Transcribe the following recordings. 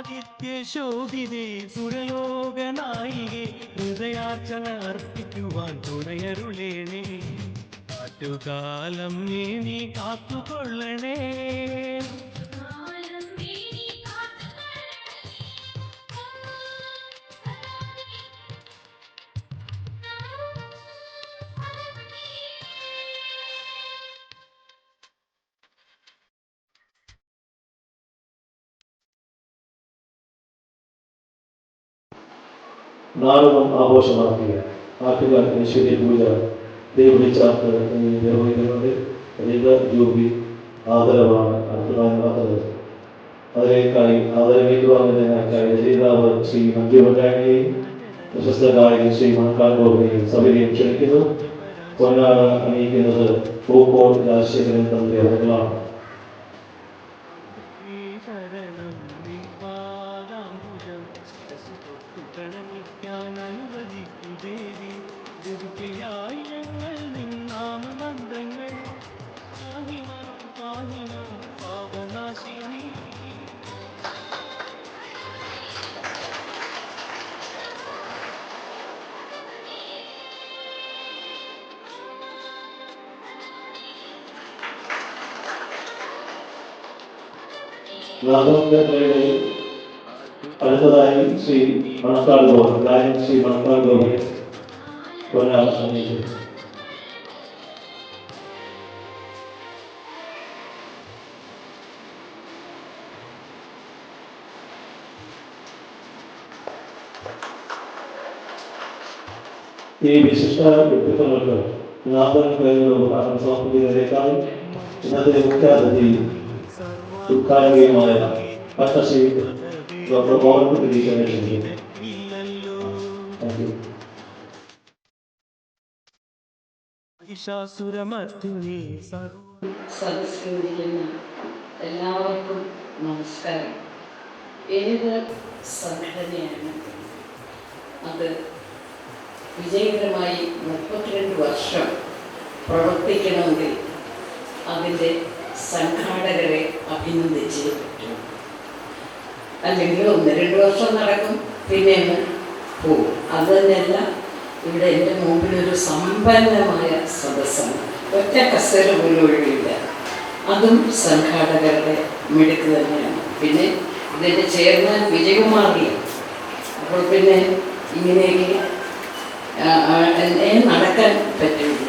ആദിത്യശോഭിതേ സുരലോകനായികെ ഹൃദയാർച്ചന അർപ്പിക്കുവാൻ തുണയരുളേണേ. കാറ്റുകാലം നീ കാത്തുകൊള്ളണേ. നാടകം ആഘോഷം നടത്തുക നാട്ടുകാർ ഐശ്വര്യ പൂജ ദേവി ചാർത്ത് എന്നീ നിർവഹിക്കുന്നുണ്ട് അധിക ജൂബി ആദരവാണ് അടുത്തത് അതിലേക്കായി ആദരവേക്കുവാനായി രചയിതാവ് ശ്രീ മഞ്ജു ഭട്ടാണിയെയും പ്രശസ്ത ഗായകൻ ശ്രീ മണക്കാട് ഗോപനെയും സഭയെയും ക്ഷണിക്കുന്നു. പൊന്നാട് അണിയിക്കുന്നത് പൂക്കോട് രാജശേഖരൻ തന്ത്രി അംഗങ്ങളാണ് നാഗോപേട്ടയുടെ അടുത്തതായി ശ്രീ മണക്കാട് ഗോപൻ ഗായകൻ ശ്രീ മണക്കാട് ഗോപൻ പൊന്നാട അണിയിക്കുന്നു ഈ വിശിഷ്ട വ്യക്തിത്വങ്ങൾക്ക് കഴിഞ്ഞ ഉപകാരം സമർപ്പിക്കുന്നതിനേക്കാൾ ഇന്നത്തെ മുഖ്യാതിഥി ഉദ്ഘാടകയുമായ പത്മശ്രീ ഡോക്ടർ മോഹൻ കുട്ടിരിക്കാൻ ക്ഷണിക്കുന്നു. Thank you. സർവ സദസ്സിലിരിക്കുന്ന എല്ലാവർക്കും നമസ്കാരം. ഏത് സംഘടനയാണ് അത് വിജയകരമായി മുപ്പത്തിരണ്ട് വർഷം പ്രവർത്തിക്കണമെങ്കിൽ അതിന്റെ സംഘാടകരെ അഭിനന്ദിച്ചേ അല്ലെങ്കിൽ ഒന്ന് രണ്ട് വർഷം നടക്കും പിന്നെ പോകും. അത് തന്നെയല്ല ഇവിടെ എന്റെ മുമ്പിലൊരു സമ്പന്നമായ സദസ്സാണ്. ഒറ്റ കസേര പോലും ഒഴിവില്ല. അതും സംഘാടകരുടെ മിടുക്ക് തന്നെയാണ്. പിന്നെ ഇതിന്റെ ചെയർമാൻ വിജയകുമാറിൽ അപ്പോൾ പിന്നെ ഇങ്ങനെയൊക്കെ നടക്കാൻ പറ്റുള്ളൂ.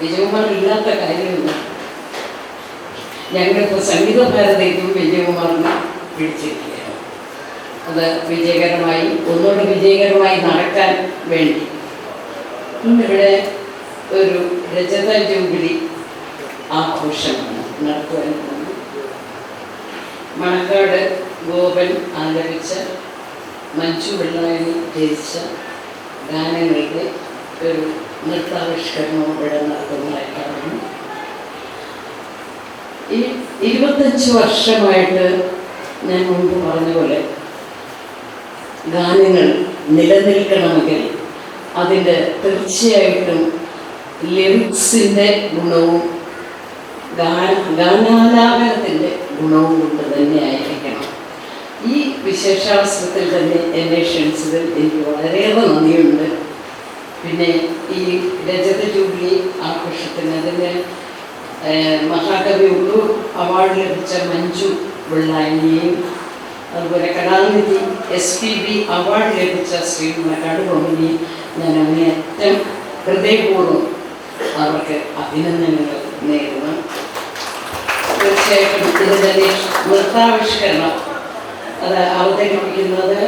വിജയകുമാർ ഇല്ലാത്ത കാര്യമില്ല. ഞങ്ങളിപ്പോൾ സംഗീത ഭാരതയ്ക്കും വിജയകുമാറിന് പിടിച്ചിരിക്കുകയാണ്. അത് വിജയകരമായി ഒന്നുകൂടി വിജയകരമായി നടക്കാൻ വേണ്ടി. ഇന്നിവിടെ ഒരു രജത ജൂബിലി ആഘോഷമാണ് നടത്തുവാൻ മണക്കാട് ഗോപൻ ആലപിച്ച മഞ്ജു വെള്ളായണി രചിച്ച ഗാനങ്ങളുടെ ഒരു നൃത്താവിഷ്കരണവും ഇവിടെ നടത്തുന്നതായി കാണുന്നു ഈ ഇരുപത്തഞ്ച് വർഷമായിട്ട് ഞാൻ മുമ്പ് പറഞ്ഞ പോലെ ഗാനങ്ങൾ നിലനിൽക്കണമെങ്കിൽ അതിന്റെ തീർച്ചയായിട്ടും ലിറിക്സിന്റെ ഗുണവും ഗാന ഗാനാലാപനത്തിന്റെ ഗുണവും കൊണ്ട് തന്നെ ആയിരിക്കണം. ഈ വിശേഷാവസരത്തിൽ തന്നെ എന്നെ ക്ഷണിച്ചതിൽ എനിക്ക് വളരെയേറെ നന്ദിയുണ്ട്. പിന്നെ ഈ രജത ജൂബിലി ആഘോഷത്തിന് ഏഹ്, മഹാകവി ഉള്ളു. അവാർഡ് ലഭിച്ച മഞ്ജു വെള്ളാനിയെയും അതുപോലെ Kalanidhi S P B award ലഭിച്ച ശ്രീ മലക്കാട് ഗോമിനെയും ഞാൻ അങ്ങേയറ്റം ഹൃദയപൂർവം അവർക്ക് അഭിനന്ദനങ്ങൾ നേരുന്നു. തീർച്ചയായിട്ടും ഇതിന്റെ നൃത്താവിഷ്കരണം. അത് അവതരിപ്പിക്കുന്നത്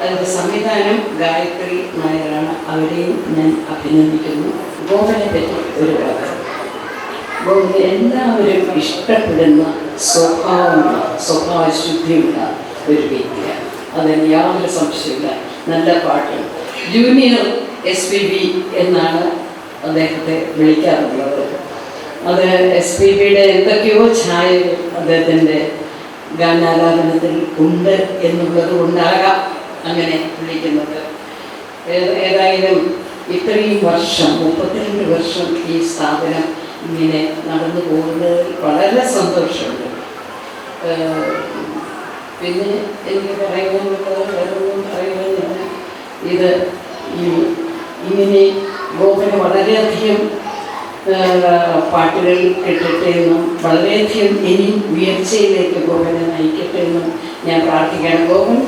അതിന്റെ സംവിധാനം ഗായത്രി നായരാണ്. അവരെയും ഞാൻ അഭിനന്ദിക്കുന്നു. ഗോപനെ പറ്റി ഒരു വാക്ക്. എല്ലാവരും ഇഷ്ടപ്പെടുന്ന സ്വഭാവമുള്ള സ്വഭാവശുദ്ധിയുള്ള ഒരു വ്യക്തിയാണ്. അതിന് യാതൊരു സംശയമില്ല നല്ല പാട്ട് ജൂനിയർ എസ് പി ബി എന്നാണ് അദ്ദേഹത്തെ വിളിക്കാറുള്ളത്. അത് എസ് പി ബിയുടെ എന്തൊക്കെയോ ഛായകൾ അദ്ദേഹത്തിന്റെ ഗാനാലാപനത്തിൽ ഉണ്ട് എന്നുള്ളത് കൊണ്ടാകാം അങ്ങനെ വിളിക്കുന്നത്. ഏതായാലും ഇത്രയും വർഷം മുപ്പത്തിരണ്ട് വർഷം ഈ സ്ഥാപനം ഇങ്ങനെ നടന്നു പോകുന്നതിൽ വളരെ സന്തോഷമുണ്ട്. പിന്നെ എനിക്ക് പറയാനുള്ളത് വേറൊന്നും പറയുന്നില്ല ഇത് ഇങ്ങനെ ഗോപന് വളരെയധികം പാട്ടുകൾ കിട്ടട്ടെ എന്നും വളരെയധികം ഇനി ഉയർച്ചയിലേക്ക് ഗോപനെ നയിക്കട്ടെ എന്നും ഞാൻ പ്രാർത്ഥിക്കുകയാണ്. ഗോപൻ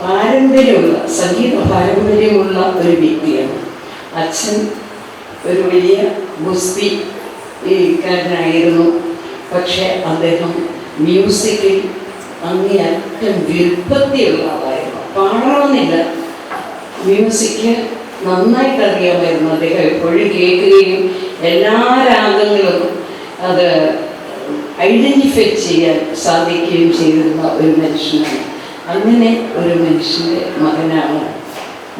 പാരമ്പര്യമുള്ള സംഗീത പാരമ്പര്യമുള്ള ഒരു വ്യക്തിയാണ്. അച്ഛൻ ഒരു വലിയ ഗുസ്തി കാരനായിരുന്നു. പക്ഷേ അദ്ദേഹം മ്യൂസിക്കിൽ അങ്ങേയറ്റം വ്യുൽപ്പത്തിയുള്ള ആളായിരുന്നു. പാടണമെന്നില്ല മ്യൂസിക് നന്നായിട്ട് അറിയാമായിരുന്നു അദ്ദേഹം എപ്പോഴും കേൾക്കുകയും എല്ലാ രാഗങ്ങളും അത് ഐഡന്റിഫൈ ചെയ്യാൻ സാധിക്കുകയും ചെയ്തിരുന്ന ഒരു മനുഷ്യനാണ്. അങ്ങനെ ഒരു മനുഷ്യന്റെ മകനാണ്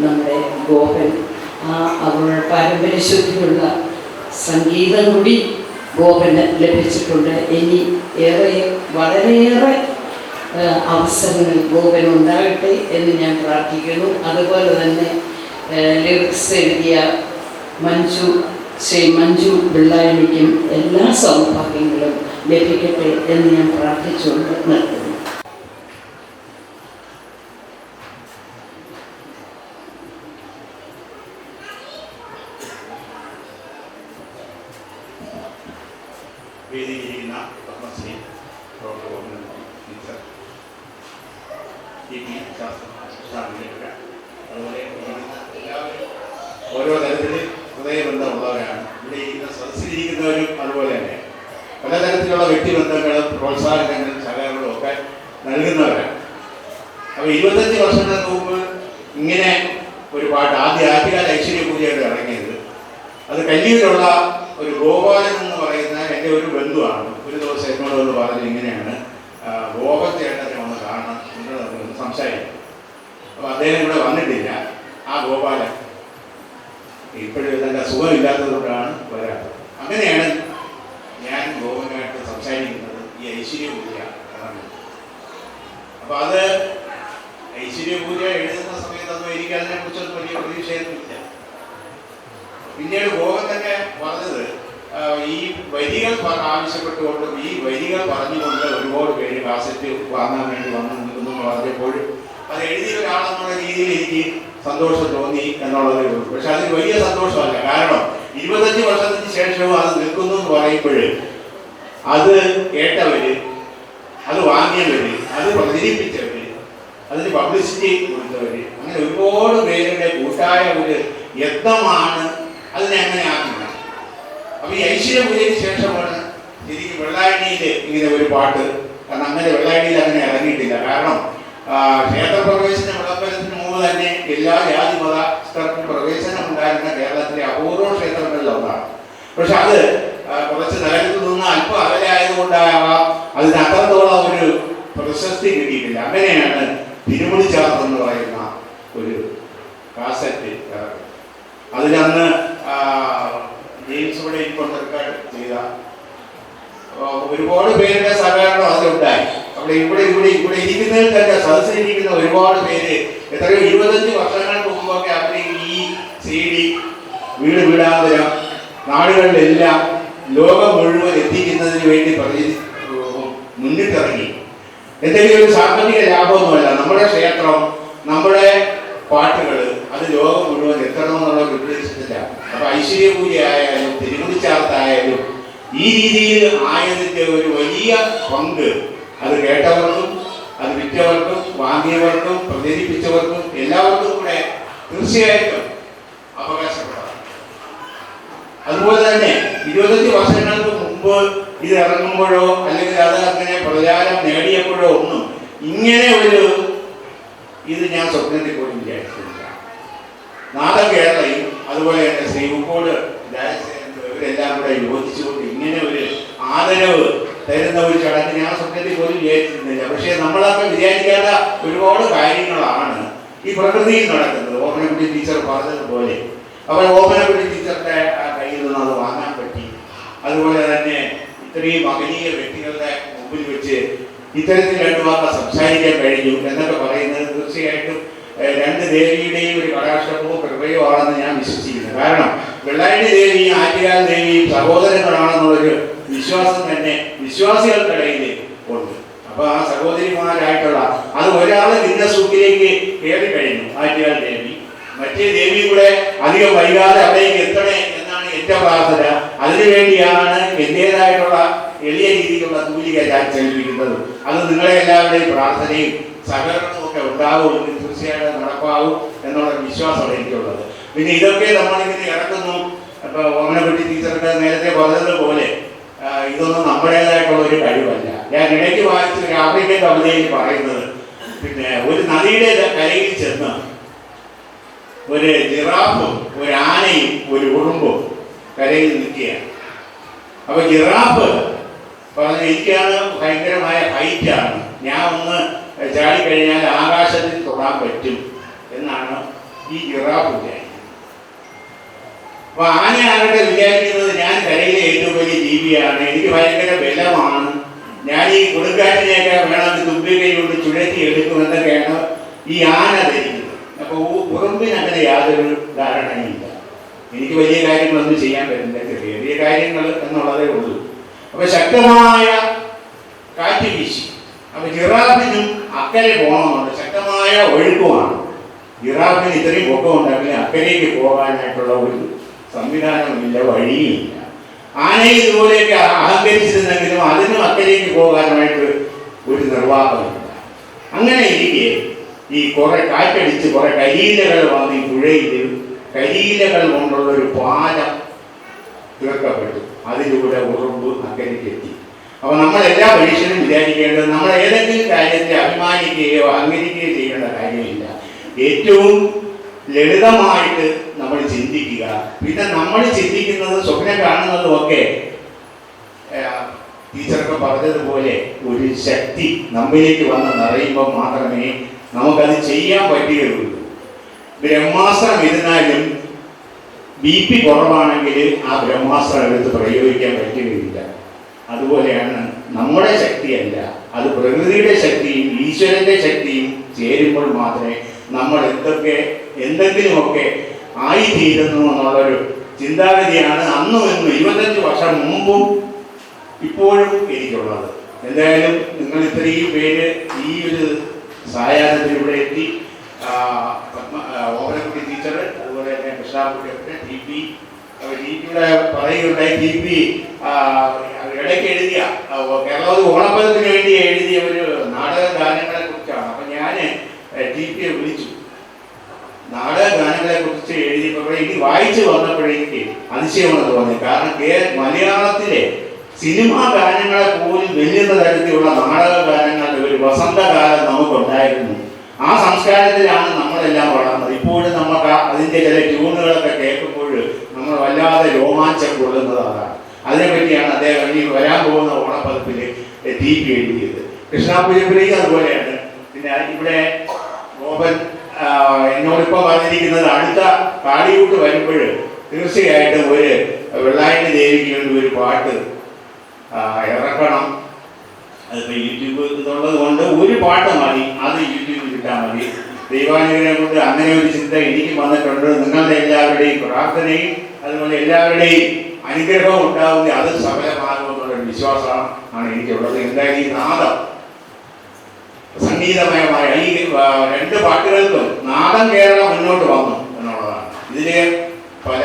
നമ്മുടെ ഗോപൻ. ആ അവരുടെ പാരമ്പര്യശുദ്ധിയുള്ള സംഗീതം കൂടി ഗോപന് ലഭിച്ചിട്ടുണ്ട്. ഇനി ഏറെ വളരെയേറെ അവസരങ്ങൾ ഗോപൻ ഉണ്ടാകട്ടെ എന്ന് ഞാൻ പ്രാർത്ഥിക്കുന്നു. അതുപോലെ തന്നെ ലിറിക്സ് എഴുതിയ മഞ്ജു ശ്രീ മഞ്ജു പിള്ളാരിക്കും എല്ലാ സൗഭാഗ്യങ്ങളും ലഭിക്കട്ടെ എന്ന് ഞാൻ പ്രാർത്ഥിച്ചുകൊണ്ട് നിർത്തുന്നു വേദിയിലിരിക്കുന്ന Padmashri doctor Govindan teacher T P ശാസ്ത്രജ്ഞർ അതുപോലെ ഇരിക്കുന്ന എല്ലാവരും ഓരോ തരത്തിൽ ഹൃദയബന്ധമുള്ളവരാണ് ഇവിടെ ഇരിക്കുന്ന സദസ്സിലിരിക്കുന്നവരും അതുപോലെ തന്നെ പലതരത്തിലുള്ള വ്യക്തിബന്ധങ്ങളും പ്രോത്സാഹനങ്ങളും സഹകരണങ്ങളും ഒക്കെ നൽകുന്നവരാണ് അപ്പോൾ ഇരുപത്തഞ്ച് വർഷങ്ങൾക്ക് മുമ്പ് ഇങ്ങനെ ഒരു പാട്ട് ആദ്യ ആദ്യകാല ഐശ്വര്യ പൂജയായിട്ട് ഇറങ്ങിയത് അത് കല്ലിയിലുള്ള ഒരു ഗോപാലൻ എന്ന് പറയുന്ന എന്റെ ഒരു ബന്ധുവാണ്. ഒരു ദിവസം എന്നോട് ഒന്ന് പറഞ്ഞത് ഇങ്ങനെയാണ്. ആ, ഒന്ന് കാണണം നമുക്ക് സംസാരിക്കും. അപ്പോൾ അദ്ദേഹം ഇവിടെ വന്നിട്ടില്ല. ആ ഗോപാലൻ ഇപ്പോഴും നല്ല സുഖമില്ലാത്തതുകൊണ്ടാണ് വരാത്തത്. അങ്ങനെയാണ് ഞാൻ ഗോപനായിട്ട് സംസാരിക്കുന്നത് ഈ ഐശ്വര്യ പൂജ ഇറങ്ങുന്നത് അപ്പോൾ അത് ഐശ്വര്യ പൂജ എഴുതുന്ന സമയത്തൊന്നും എനിക്ക് അതിനെക്കുറിച്ചൊന്നും വലിയ പ്രതീക്ഷയൊന്നുമില്ല. പിന്നീട് ഗോവൻ തന്നെ പറഞ്ഞത് ഈ വരികൾ ആവശ്യപ്പെട്ടുകൊണ്ടും ഈ വരികൾ പറഞ്ഞുകൊണ്ട് ഒരുപാട് പേര് കാസറ്റ് വാങ്ങാൻ വേണ്ടി വന്നു നിൽക്കുന്നു പറഞ്ഞപ്പോഴും അത് എഴുതിയ ഒരാളെന്നുള്ള രീതിയിൽ എനിക്ക് സന്തോഷം തോന്നി എന്നുള്ളതേ ഉള്ളൂ. പക്ഷെ അതിന് വലിയ സന്തോഷമല്ല. കാരണം ഇരുപത്തഞ്ച് വർഷത്തിന് ശേഷവും അത് നിൽക്കുന്നു എന്ന് പറയുമ്പോൾ അത് കേട്ടവര് അത് വാങ്ങിയവര് അത് പ്രചരിപ്പിച്ചവര് അതിന് പബ്ലിസിറ്റി കൊടുത്തവര് അങ്ങനെ ഒരുപാട് പേരുടെ കൂട്ടായ ഒരു യത്നമാണ് അതിനെ അങ്ങനെ ആക്കുന്നത് അപ്പൊ ഈ ഐശ്വര്യപൂജയ്ക്ക് ശേഷമാണ് ശരിക്കും വെള്ളായണിയിൽ ഇങ്ങനെ ഒരു പാട്ട്. കാരണം അങ്ങനെ വെള്ളായണിയിൽ അങ്ങനെ ഇറങ്ങിയിട്ടില്ല. കാരണം ക്ഷേത്രപ്രവേശന വിളംബരത്തിന് മുമ്പ് തന്നെ എല്ലാ ജാതി മതസ്ഥർക്കും പ്രവേശനം ഉണ്ടായിരുന്ന കേരളത്തിലെ അപൂർവ ക്ഷേത്രങ്ങളിൽ ഒന്നാണ്. പക്ഷെ അത് കുറച്ച് നഗരത്തിൽ നിന്ന് അല്പം അകലെ ആയതുകൊണ്ടാകാം അതിന് അത്രത്തോളം ഒരു പ്രശസ്തി കിട്ടിയിട്ടില്ല. അങ്ങനെയാണ് തിരുമുടി ചാർത്ത് എന്ന് പറയുന്ന ഒരു കാസറ്റ് ഇറങ്ങി അതിലന്ന് ആ, ജെയിംസ് ഇവിടെ ഇരിക്കൊണ്ട് റെക്കോർഡ് ചെയ്ത ആ, ഒരുപാട് പേരുടെ സഹകരണം അതിലുണ്ടായി അവിടെ ഇവിടെ ഇവിടെ ഇവിടെ ഇരിക്കുന്നതിൽ തന്നെ സദസ്സിലിരിക്കുന്ന ഒരുപാട് പേര്. എത്രയോ ഇരുപത്തഞ്ച് വർഷങ്ങൾക്ക് മുമ്പൊക്കെ അവർ ഈ സി ഡി വീട് വീടാന്തരം നാടുകളിലെല്ലാം ലോകം മുഴുവൻ എത്തിക്കുന്നതിന് വേണ്ടി പ്രതി മുന്നിട്ടിറങ്ങി. എന്തെങ്കിലും ഒരു സാമ്പത്തിക ലാഭമൊന്നുമല്ല. നമ്മുടെ ക്ഷേത്രം നമ്മുടെ പാട്ടുകൾ അത് ലോകം മുഴുവൻ എത്തണമെന്നുള്ള ഉദ്ദേശത്തില്ല. അപ്പൊ ഐശ്വര്യപൂജ ആയാലും തിരുമുടിച്ചാർത്തായാലും ഈ രീതിയിൽ ആയതിന്റെ ഒരു വലിയ പങ്ക് അത് കേട്ടവർക്കും അത് വിറ്റവർക്കും വാങ്ങിയവർക്കും പ്രചരിപ്പിച്ചവർക്കും എല്ലാവർക്കും കൂടെ തീർച്ചയായിട്ടും അവകാശപ്പെടാം. അതുപോലെ തന്നെ ഇരുപത്തഞ്ച് വർഷങ്ങൾക്ക് മുമ്പ് ഇത് ഇറങ്ങുമ്പോഴോ അല്ലെങ്കിൽ അത് അങ്ങനെ പ്രചാരം നേടിയപ്പോഴോ ഒന്നും ഇങ്ങനെ ഒരു ഇത് ഞാൻ സ്വപ്നത്തിൽ പോലും വിചാരിച്ചിട്ടില്ല. നാടൻ കേരളയും അതുപോലെ തന്നെ ശ്രീമുക്കോട് ഇവരെല്ലാം കൂടെ യോജിച്ചുകൊണ്ട് ഇങ്ങനെ ഒരു ആദരവ് തരുന്ന ഒരു ചടങ്ങ് ഞാൻ സത്യത്തിൽ പോലും വിചാരിച്ചിരുന്നില്ല പക്ഷേ നമ്മളൊക്കെ വിചാരിക്കാത്ത ഒരുപാട് കാര്യങ്ങളാണ് ഈ പ്രകൃതിയിൽ നടക്കുന്നത്. ഓമനക്കുട്ടി ടീച്ചർ പറഞ്ഞതുപോലെ. അപ്പോൾ ഓമനക്കുട്ടി ടീച്ചറുടെ ആ കയ്യിൽ നിന്ന് അത് വാങ്ങാൻ പറ്റി. അതുപോലെ തന്നെ ഇത്രയും മകനീയ വ്യക്തികളുടെ മുമ്പിൽ വെച്ച് ഇത്തരത്തിൽ രണ്ടു വാക്ക് സംസാരിക്കാൻ കഴിഞ്ഞു എന്നൊക്കെ പറയുന്നത് തീർച്ചയായിട്ടും രണ്ട് ദേവിയുടെയും ഒരു കടാക്ഷമോ കൃപയോ ആണെന്ന് ഞാൻ വിശ്വസിക്കുന്നു. കാരണം വെള്ളായണി ദേവിയും ആറ്റുകാൽ ദേവിയും സഹോദരങ്ങളാണെന്നുള്ളൊരു വിശ്വാസം തന്നെ വിശ്വാസികൾക്കിടയിൽ ഉണ്ട്. അപ്പൊ ആ സഹോദരിമാരായിട്ടുള്ള അത് ഒരാൾ സൂക്കിലേക്ക് കയറി കഴിഞ്ഞു. ആറ്റുകാൽ ദേവി. മറ്റേ ദേവി കൂടെ അധികം വൈകാതെ അവിടേക്ക് എത്തണേ എന്നാണ് എന്റെ പ്രാർത്ഥന. അതിനുവേണ്ടിയാണ് എന്റേതായിട്ടുള്ള എളിയ രീതിയിലുള്ള തൂലിക ഞാൻ ചെലവിക്കുന്നത് അത് നിങ്ങളെ എല്ലാവരുടെയും പ്രാർത്ഥനയും സഹകരണവും ഒക്കെ ഉണ്ടാവും. തീർച്ചയായിട്ടും നടപ്പാവും എന്നുള്ള വിശ്വാസമാണ് എനിക്കുള്ളത്. പിന്നെ ഇതൊക്കെ നമ്മളിങ്ങനെ ഇറക്കുന്നു. അപ്പൊ ഓമനപ്പെട്ടി ടീച്ചറുടെ നേരത്തെ പറഞ്ഞതുപോലെ ഇതൊന്നും നമ്മുടേതായിട്ടുള്ള ഒരു കഴിവല്ല. ഞാൻ ഇടയ്ക്ക് വായിച്ച ഒരു ആഫ്രിക്കൻ കവിതയിൽ പറയുന്നത് പിന്നെ ഒരു നദിയുടെ കരയിൽ ചെന്ന് ഒരു ജിറാഫും ഒരു ആനയും ഒരു ഉറുമ്പും കരയിൽ നിൽക്കുകയാണ്. അപ്പൊ ജിറാഫ് പറഞ്ഞു എനിക്കാണ് ഭയങ്കരമായ ഹൈറ്റാണ്. ഞാൻ ഒന്ന് ചാടിക്കഴിഞ്ഞാൽ ആകാശത്തിൽ തൊടാൻ പറ്റും എന്നാണ് ഈ ജിറാഫ് അപ്പൊ ആനയാകട്ടെ വിചാരിക്കുന്നത്? ഞാൻ കരയിലെ ഏറ്റവും വലിയ ജീവിയാണ്. എനിക്ക് ഭയങ്കര ബലമാണ്. ഞാൻ ഈ കൊടുക്കാറ്റിനെയൊക്കെ വേണം തുമ്പിനെ കൊണ്ട് ചുഴറ്റി എടുക്കുമെന്നൊക്കെയാണ് ഈ ആന ധരിക്കുന്നത്. അപ്പൊ ഉ- ഉറുമ്പിന് അങ്ങനെ യാതൊരു ധാരണയില്ല എനിക്ക് വലിയ കാര്യങ്ങളൊന്നും ചെയ്യാൻ പറ്റില്ല ചെറിയ കാര്യങ്ങൾ എന്നുള്ളതേ ഉള്ളൂ. അപ്പൊ ശക്തമായ കാറ്റ് വീശി. അപ്പൊ ജിറാഫിനും അക്കരെ പോകണമെന്നുണ്ട് ശക്തമായ ഒഴുക്കുമാണ്. ജിറാഫിന് ഇത്രയും പൊക്കം ഉണ്ടെങ്കിൽ അക്കരയ്ക്ക് പോകാനായിട്ടുള്ള ഒരു സംവിധാനമില്ല വഴിയില്ല. ആനയെ ഇതുപോലെയൊക്കെ അഹങ്കരിച്ചിരുന്നെങ്കിലും അതിനും അക്കരയ്ക്ക് പോകാനായിട്ട് ഒരു നിർവാഹമില്ല. അങ്ങനെ ഇരിക്കെ ഈ കുറെ കാറ്റടിച്ച് കുറെ കരിയിലകൾ വന്ന് ഈ പുഴയിൽ കരിയിലകൾ കൊണ്ടുള്ള ഒരു പാലം തീർക്കപ്പെട്ടു. അതിലൂടെ ഉറുമ്പ് അക്കരയ്ക്ക് അപ്പൊ നമ്മൾ എല്ലാ മനുഷ്യനും വിചാരിക്കേണ്ടത് നമ്മൾ ഏതെങ്കിലും കാര്യത്തെ അഭിമാനിക്കുകയോ അഹങ്കരിക്കുകയോ ചെയ്യേണ്ട കാര്യമില്ല. ഏറ്റവും ലളിതമായിട്ട് നമ്മൾ ചിന്തിക്കുക പിന്നെ നമ്മൾ ചിന്തിക്കുന്നത് സ്വപ്നം കാണുന്നതും ഒക്കെ ടീച്ചറൊക്കെ പറഞ്ഞതുപോലെ ഒരു ശക്തി നമ്മിലേക്ക് വന്ന് നിറയുമ്പോൾ മാത്രമേ നമുക്കത് ചെയ്യാൻ പറ്റുകയുള്ളൂ. ബ്രഹ്മാസ്ത്രം ഇരുന്നാലും ബി പി കുറവാണെങ്കിൽ ആ ബ്രഹ്മാസ്ത്രം എടുത്ത് പ്രയോഗിക്കാൻ പറ്റുകയില്ല. അതുപോലെയാണ് നമ്മുടെ ശക്തിയല്ല അത് പ്രകൃതിയുടെ ശക്തിയും ഈശ്വരന്റെ ശക്തിയും ചേരുമ്പോൾ മാത്രമേ നമ്മൾ എന്തൊക്കെ എന്തെങ്കിലുമൊക്കെ ആയിത്തീരുന്നു എന്നുള്ളൊരു ചിന്താഗതിയാണ് അന്നും ഇന്നും ഇരുപത്തഞ്ച് വർഷം മുമ്പും ഇപ്പോഴും എനിക്കുള്ളത്. എന്തായാലും നിങ്ങൾ ഇത്രയും പേര് ഈ ഒരു സായാഹ്നത്തിലൂടെ എത്തി ഓമനക്കുട്ടി ടീച്ചർ അതുപോലെ തന്നെ കൃഷ്ണാക്കുട്ടിയൊക്കെ ടി പി ടി പിയുടെ പറയുകയുണ്ടായി. ടി പി ഇടയ്ക്ക് എഴുതിയ കേരളത്തിൽ ഓണപ്പദത്തിന് വേണ്ടി എഴുതിയ ഒരു നാടക ഗാനങ്ങളെ കുറിച്ചാണ് അപ്പൊ ഞാൻ ടി പിയെ വിളിച്ചു നാടക ഗാനങ്ങളെ കുറിച്ച് എഴുതിയപ്പോൾ ഇനി വായിച്ചു വന്നപ്പോഴേക്ക് അതിശയമാണ് തോന്നി കാരണം മലയാളത്തിലെ സിനിമാ ഗാനങ്ങളെ പോലും വെല്ലുന്ന തരത്തിലുള്ള നാടക ഗാനങ്ങളുടെ ഒരു വസന്തകാലം നമുക്കുണ്ടായിരുന്നു. ആ സംസ്കാരത്തിലാണ് നമ്മളെല്ലാം വളർന്നത്. ഇപ്പോഴും നമുക്ക് അതിന്റെ ചില ട്യൂണുകളൊക്കെ കേൾക്കുമ്പോൾ നമ്മൾ വല്ലാതെ രോമാഞ്ചം കൊള്ളുന്നത് അതാണ് അതിനെപ്പറ്റിയാണ് അദ്ദേഹം ഈ വരാൻ പോകുന്ന ഓണപ്പതിപ്പിൽ ടി പി എഴുതിയത് കൃഷ്ണാപുരപ്പിലേക്ക് അതുപോലെയാണ്. പിന്നെ ഇവിടെ ഗോപൻ ആ, എന്നോടിപ്പോ പറഞ്ഞിരിക്കുന്നത് അടുത്ത കാളിയൂട്ട് വരുമ്പോൾ തീർച്ചയായിട്ടും ഒരു വെള്ളായണി ദേവിക്ക് വേണ്ടി ഒരു പാട്ട് ഇറക്കണം. അതിപ്പോ യൂട്യൂബ് എന്നുള്ളത് കൊണ്ട് ഒരു പാട്ട് മതി. അത് യൂട്യൂബിൽ ഇട്ടാൽ മതി. ദൈവാനുഗ്രഹം കൊണ്ട് അങ്ങനെ ഒരു ചിന്ത എനിക്ക് വന്നിട്ടുണ്ട്. നിങ്ങളുടെ എല്ലാവരുടെയും പ്രാർത്ഥനയും അതുപോലെ എല്ലാവരുടെയും അനുഗ്രഹവും ഉണ്ടാവുന്ന അത് സഫലമാകുമെന്നുള്ള വിശ്വാസമാണ് എനിക്കുള്ളത്. എന്തായാലും ഈ നാദം സംഗീതമയമായ ഈ ആ, രണ്ട് പാട്ടുകൾക്കും നാദം കേരളം മുന്നോട്ട് വന്നു എന്നുള്ളതാണ് ഇതിലെ പല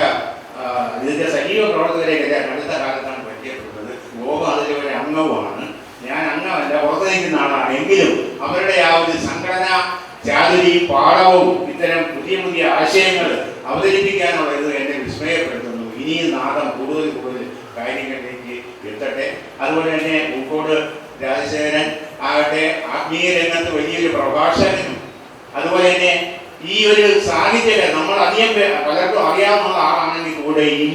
ആ, ഇതിന്റെ സജീവ പ്രവർത്തകരെയൊക്കെ ഞാൻ അടുത്ത കാലത്താണ് പരിചയപ്പെടുന്നത് ഗോപ അതിലെ ഒരു അംഗവുമാണ് ഞാൻ അംഗമല്ല പുറത്തു നിൽക്കുന്ന ആളാണ് എങ്കിലും അവരുടെ ആ ഒരു സംഘടന ചാതുരിയും പാഠവും ഇത്തരം പുതിയ പുതിയ ആശയങ്ങൾ അവതരിപ്പിക്കാനുള്ള ഇത് എന്നെ വിസ്മയപ്പെടുത്തുന്നു ഇനിയും നാദം കൂടുതൽ കൂടുതൽ കാര്യങ്ങളിലേക്ക് എത്തട്ടെ അതുപോലെ തന്നെ പൂക്കോട് രാജശേഖരൻ ആകട്ടെ ആത്മീയ രംഗത്ത് വലിയൊരു പ്രഭാഷകനും അതുപോലെ തന്നെ ഈ ഒരു സാഹിത്യ നമ്മൾ അധികം പേ- പലർക്കും അറിയാവുന്ന ആളാണെങ്കിൽ കൂടെയും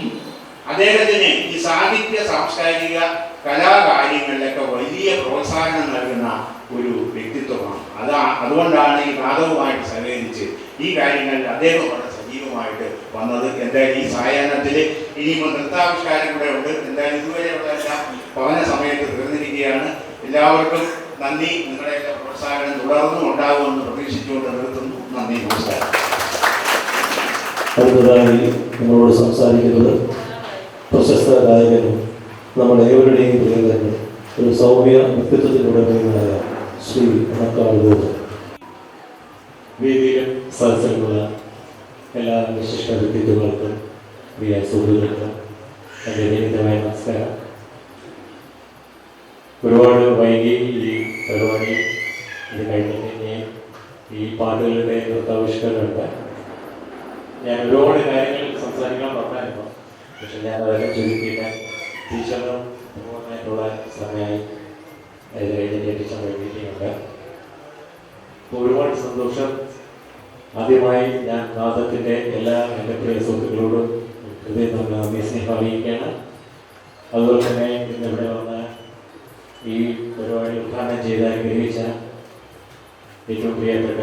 അദ്ദേഹത്തിന് ഈ സാഹിത്യ സാംസ്കാരിക കലാകാര്യങ്ങളിലൊക്കെ വലിയ പ്രോത്സാഹനം നൽകുന്ന ഒരു വ്യക്തിത്വമാണ്. അതാ അതുകൊണ്ടാണ് ഈ മാധവുമായിട്ട് സഹകരിച്ച് ഈ കാര്യങ്ങളിൽ അദ്ദേഹം വളരെ സജീവമായിട്ട് വന്നത്. എന്തായാലും ഈ സായാഹ്നത്തിൽ ഇനിയിപ്പോൾ നൃത്താവിഷ്കാരം കൂടെ ഉണ്ട്. എന്തായാലും ഇതുവരെയുള്ള എല്ലാം പറഞ്ഞ സമയത്ത് തീർന്നിരിക്കുകയാണ്. എല്ലാവർക്കും നന്ദി. നിങ്ങളുടെ പ്രോത്സാഹനം തുടർന്നും ഉണ്ടാകുമെന്ന് പ്രതീക്ഷിച്ചുകൊണ്ട് നിർത്തുന്നു. നന്ദി നമസ്കാരം. അടുത്തതായി നമ്മളോട് സംസാരിക്കുന്നത് പ്രശസ്ത ഗായകനും നമ്മുടെ ഏവരുടെയും പ്രിയങ്കരങ്ങൾ ഒരു സൗമ്യ വ്യക്തിത്വത്തിലൂടെ വ്യക്തിത്വത്തിലുടനീളമായ ശ്രീ മണക്കാട് ഗോപൻ വേദിയിലും സദസ്സിലുള്ള എല്ലാ വിശിഷ്ട വ്യക്തിത്വങ്ങൾക്കും പ്രിയ സുഹൃത്തുക്കൾക്കും എന്റെ വിനീതമായ നമസ്കാരം. ഒരുപാട് വൈകി ഈ പരിപാടി ഇത് കഴിഞ്ഞിട്ട് ഈ പാട്ടുകളുടെ നൃത്താവിഷ്കരണമുണ്ട്. ഞാൻ ഒരുപാട് കാര്യങ്ങൾ സംസാരിക്കാൻ പറഞ്ഞായിരുന്നു പക്ഷെ ഞാൻ അതെല്ലാം ചുരുക്കിയിട്ട് ടീച്ചറിനും പൂർണമായിട്ടുള്ള സമയമായി അത് കഴിഞ്ഞിട്ട് ടീച്ചർ അപ്പോൾ ഒരുപാട് സന്തോഷം. ആദ്യമായി ഞാൻ നാദത്തിന്റെ എല്ലാ എന്റെ പ്രിയ സുഹൃത്തുക്കളോടും ഹൃദയം നിന്ന് നന്ദി സ്നേഹം അറിയിക്കുകയാണ്. അതുപോലെ തന്നെ ഇന്നിവിടെ വന്ന് ഈ പരിപാടി ഉദ്ഘാടനം ചെയ്ത് അനുഗ്രഹിച്ച ഏറ്റവും പ്രിയപ്പെട്ട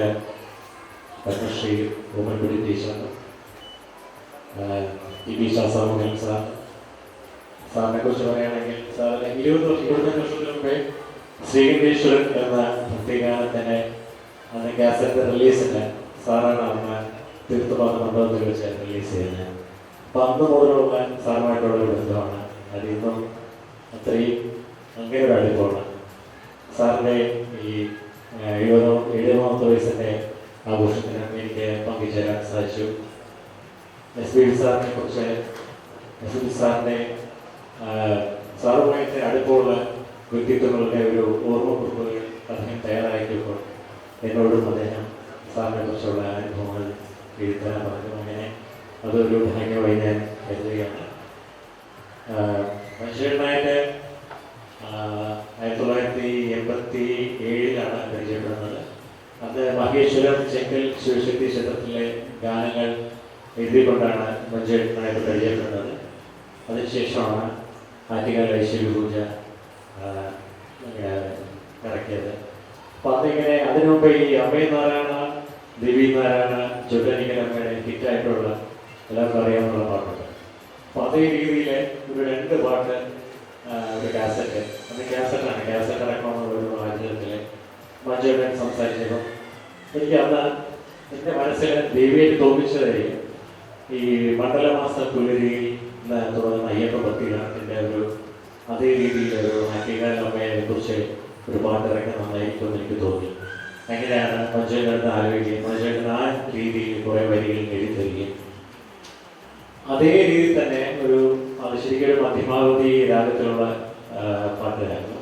പത്മശ്രീ ഉമ്മൻകുടി ടീച്ചർ ടി പി ശാസ്താമുഖൻ സാർ സാറിനെ കുറിച്ച് പറയുകയാണെങ്കിൽ സാറിന് ഇരുപത് വർഷം ഇരുപത്തഞ്ച് വർഷത്തിന് മുമ്പേ ശ്രീകണ്ഠേശ്വരൻ എന്ന ഭക്തിഗാനത്തിന്റെ അന്ന് കാസറ്റ് റിലീസിന് സാറാണ് അന്ന് തീർത്ഥപാത മണ്ഡലത്തിൽ വെച്ച് റിലീസ് ചെയ്യുന്നത് അപ്പം അന്ന് മുതലുള്ള സാറുമായിട്ടുള്ള ഒരു ബന്ധമാണ്. അത് ഇന്നും അത്രയും അങ്ങനെ ഒരു അടുപ്പമാണ് സാറിന്റെ ഈ എഴുപതോ എഴുപതാമത്തെ വയസ്സിന്റെ ആഘോഷത്തിന് എനിക്ക് പങ്കുചേരാൻ സാധിച്ചു. എസ് ബി സാറിനെ കുറിച്ച് എസ് ബി സാറിന്റെ സാറുമായിട്ട് അടുപ്പമുള്ള വ്യക്തിത്വങ്ങളുടെ ഒരു ഓർമ്മക്കുറിപ്പുകൾ അദ്ദേഹം തയ്യാറാക്കിയപ്പോൾ എന്നോടും അദ്ദേഹം സാറിനെ കുറിച്ചുള്ള അനുഭവങ്ങൾ എഴുതാൻ പറഞ്ഞു. അങ്ങനെ അതൊരു ഭാഗ്യമായി ഞാൻ കരുതുകയാണ്. മനുഷ്യനായിട്ട് ആയിരത്തി തൊള്ളായിരത്തി എൺപത്തി ഏഴിലാണ് പരിചയപ്പെടുന്നത്. അന്ന് മഹേശ്വരം ചെങ്കൽ ശിവശക്തി ക്ഷേത്രത്തിലെ ഗാനങ്ങൾ എഴുതിക്കൊണ്ടാണ് മഞ്ചേട്ടനായിട്ട് പരിചയപ്പെടുന്നത്. അതിനുശേഷമാണ് ആറ്റുകാൽ ഐശ്വര്യ പൂജ ആ, ഇങ്ങനെ ഇറക്കിയത്. അപ്പം അതിങ്ങനെ അതിനു മുമ്പ് ഈ അമ്മയും നാരായണ ദേവി നാരായണ ഹിറ്റ് ഹിറ്റായിട്ടുള്ള എല്ലാവർക്കും അറിയാവുന്ന പാട്ടുണ്ട്. അപ്പൊ അതേ രീതിയിൽ ഒരു രണ്ട് പാട്ട് ഒരു കാസറ്റ്. അത് കാസറ്റാണ്. കാസറ്റ് ഇറക്കണമെന്നുള്ള ഒരു ആഗ്രഹത്തിൽ മഞ്ജുടൻ സംസാരിച്ചപ്പോൾ എനിക്ക് അന്ന് എന്റെ മനസ്സിൽ ദേവിയായിട്ട് തോന്നിച്ചതായി ഈ മണ്ഡലമാസ പുലരിയിൽ നിന്ന് തുടങ്ങുന്ന അയ്യപ്പ ഭക്തിഗാനത്തിന്റെ ഒരു അതേ രീതിയിൽ ഒരു ആറ്റികാൽ അമ്മയെ കുറിച്ച് ഒരു പാട്ട് ഇറക്കാൻ നന്നായിരിക്കും എന്ന് എനിക്ക് തോന്നി. അങ്ങനെയാണ് മഞ്ജുവിന്റെ അടുത്ത് ആലോചിക്കുകയും മഞ്ജുവിന്റെ ആ രീതിയിൽ കുറേ വരികൾ എഴുതി തരികയും അതേ രീതിയിൽ തന്നെ ഒരു അത് ശരിക്കും ഒരു മധ്യമാവധി രാഗത്തിലുള്ള പാട്ടുകാരായിരുന്നു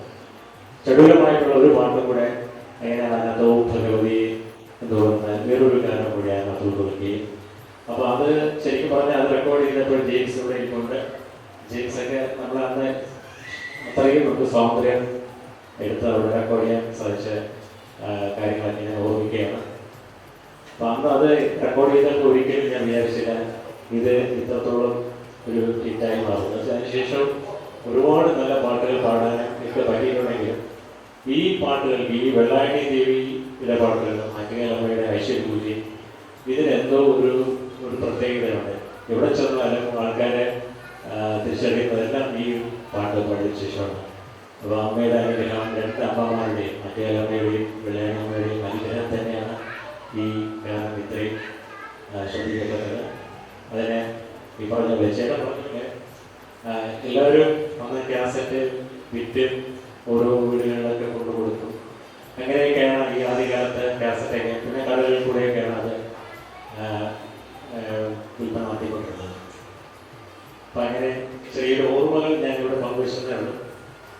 ചടുലമായിട്ടുള്ള ഒരു പാട്ടും കൂടെ അങ്ങനെ അതിനകത്ത് ഭഗവതി എന്ന് പറയുന്ന വേറൊരു ഗാനം കൂടിയാണ് അത് ഉൾപ്പെടുകയും അപ്പോൾ അത് ശരിക്കും പറഞ്ഞാൽ അത് റെക്കോർഡ് ചെയ്തപ്പോൾ ജെയിംസ് ഇവിടെ ഇരിപ്പുണ്ട്. ജെയിംസ് ഒക്കെ നമ്മൾ അന്ന് അത്രയും നമുക്ക് സ്വാതന്ത്ര്യം എടുത്ത് അവിടെ റെക്കോർഡ് ചെയ്യാൻ സാധിച്ച കാര്യങ്ങളൊക്കെ ഞാൻ ഓർമ്മിക്കുകയാണ്. അപ്പം അന്ന് അത് റെക്കോർഡ് ചെയ്തപ്പോൾ ഒരിക്കലും ഞാൻ വിചാരിച്ചില്ല ഇത് ഇത്രത്തോളം ഒരു ഹിറ്റായി മാറുന്നു അതിനുശേഷം ഒരുപാട് നല്ല പാട്ടുകൾ പാടാനും ഒക്കെ പറ്റിയിട്ടുണ്ടെങ്കിലും ഈ പാട്ടുകൾക്ക് ഈ വെള്ളായണി ദേവിയുടെ പാട്ടുകൾ മറ്റുകലമ്മയുടെ ഐശ്വര്യ പൂജയും ഇതിനെന്തോ ഒരു ഒരു പ്രത്യേകതയുണ്ട്. എവിടെ ചെന്നാലും ആൾക്കാരെ തിരിച്ചറിയുന്നതെല്ലാം ഈ പാട്ട് പാടിയ ശേഷമാണ്. അപ്പോൾ അമ്മയുടെ അനുഗ്രഹം രണ്ട് അമ്മമാരുടെയും മറ്റുകലമ്മയുടെയും വെള്ളായണിയമ്മയുടെയും അനുഗ്രഹം തന്നെയാണ് ഈ ഗാനം ഇത്രയും ശ്രദ്ധിക്കപ്പെട്ടത്. അതിനെ ഈ പറഞ്ഞ വെച്ചേട്ട പറഞ്ഞില്ലേ? എല്ലാവരും അന്ന് കാസറ്റ് വിറ്റ് ഓരോ വീടുകളിലൊക്കെ കൊണ്ടു കൊടുത്തു അങ്ങനെയൊക്കെയാണ് ഈ ആദ്യകാലത്ത് ക്യാസറ്റൊക്കെ പിന്നെ കടകളിൽ കൂടെയൊക്കെയാണ് അത്. വിൽപ്പന നടത്തിക്കൊണ്ടിരുന്നത് അപ്പം അങ്ങനെ ചെറിയൊരു ഓർമ്മകൾ ഞാൻ ഇവിടെ പങ്കുവച്ചതേ ഉള്ളൂ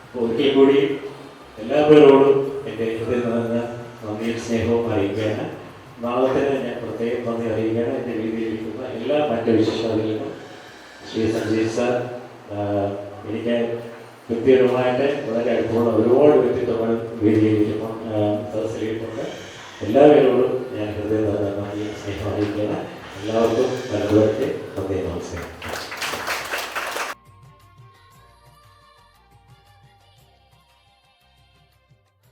അപ്പോൾ ഒരിക്കൽ കൂടി എല്ലാവരോടും എന്റെ ഹൃദയം നിറഞ്ഞ നന്ദിയും സ്നേഹവും അറിയിക്കുകയാണ്. നാളത്തിന് ഞാൻ പ്രത്യേകം നന്ദി അറിയിക്കുകയാണ്. എന്റെ രീതിയിലിരിക്കുന്ന എല്ലാ മറ്റു വിശേഷങ്ങളിലും ശ്രീ സഞ്ജീവ് സാർ എനിക്ക് വ്യക്തിപരമായിട്ട് വളരെ അടുപ്പമുള്ള ഒരുപാട് വ്യക്തിത്വങ്ങൾ വേദിയിലിരിക്കും സദസ്സിലിരിപ്പുണ്ട്. എല്ലാവരോടും ഞാൻ ഹൃദയം നിറഞ്ഞ നന്ദിയും സ്നേഹം അറിയിക്കുകയാണ്. al lado para poderte donde no sea.